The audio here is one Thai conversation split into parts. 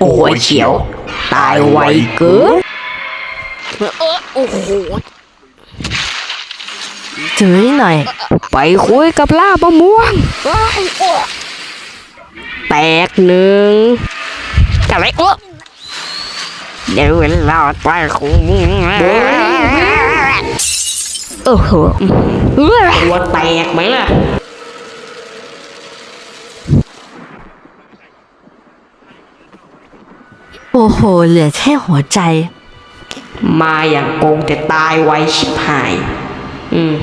โอ้ยเขียว ตายไวเกินเออโอ้โหถือหน่อย ไปคุยกับล่าบะม่วงเอ้ยโอ้แตกหนึ่งอะไรโอ้เดี๋ยวเวลาไปคุยโอ้โหตัวแตกไหมล่ะ โอ้โห เหลือแค่หัวใจ มาอย่างโกงแต่ตายไวชิบหาย อืม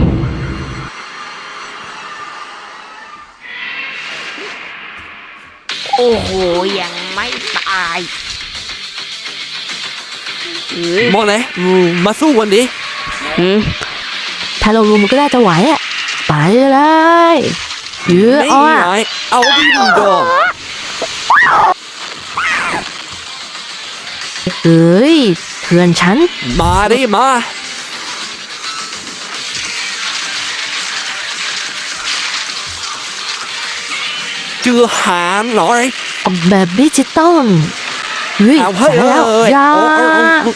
โอ้โห ยังไม่ตายมองไหนอืมมาสู้กันดิอืมถ้าเรารุมมันก็ได้จะไหวอะ ไปเลยเยอะนี่อ้อไงเอาดินดอก เอ้ยเพื่อนฉัน มาดิมา เจอหามหน่อย แบบดิจิตอลเฮ้ยเอาเฮ้ยไปแล้วเอ้ยอยาโอ้โอ้โอ้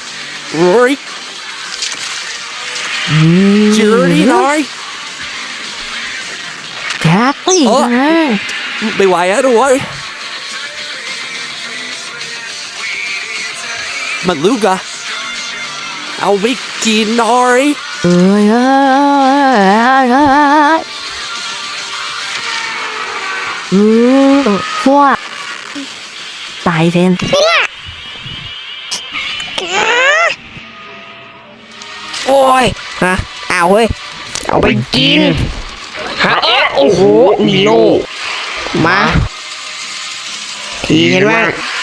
โอ้ยอืมเจอดิหน่อยแท็กซี่โอ้ นะไม่ไหวแล้วด้วย มันลูกอะเอาไปกินหน่อยเอ้ยเอ้ยเอ้ยเอ้ยอือพวกตายเทนโอ้ยฮะเอาเฮ้ย เอาไปกินฮะเอ๊ะโอ้โหมีโลมาทีกันบ้างมา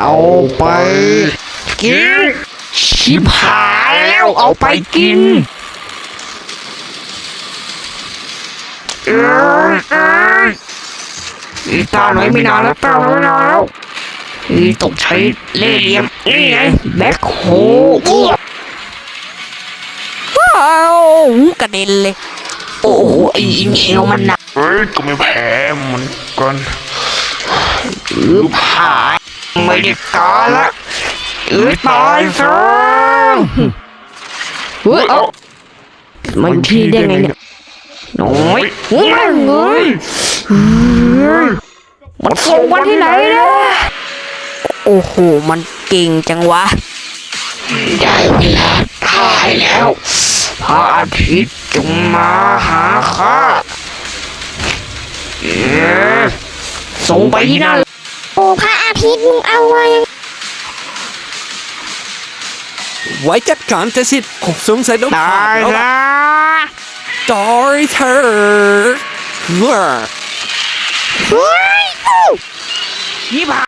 เอาไป กิน ชิบหายแล้วเอาไปกินเอ้ยเอ้ยอีตาหน่อยไม่นานแล้วตาไหนไม่นานแล้วอีต้องใช้เล่ห์เหลี่ยมนี่ไงแบ็คโฮว้าวกระเด็นเลย โอ้โหไอ้อินเชลมันหนักเฮ้ยก็ไม่แพ้เหมือนกันอือผาย ไม่ได้การละอือตายซะเฮ้ยเอามันพี่ได้ไงเนี่ยน้อยเฮ้ยเฮ้ยมันส่งมาที่ไหนเนี่ยโอ้โห มันเก่งจังวะ ได้เวลาตายแล้วพระอาทิตย์จงมาหาข้าเอ๊ะส่งไปที่นั่นโอ้ พระอาทิตย์มึงเอาไว้ไว้จัดการจะสิผมสงสัยต้องตายแล้วละจอยเธอเว้อเฮ้ยชิบหาย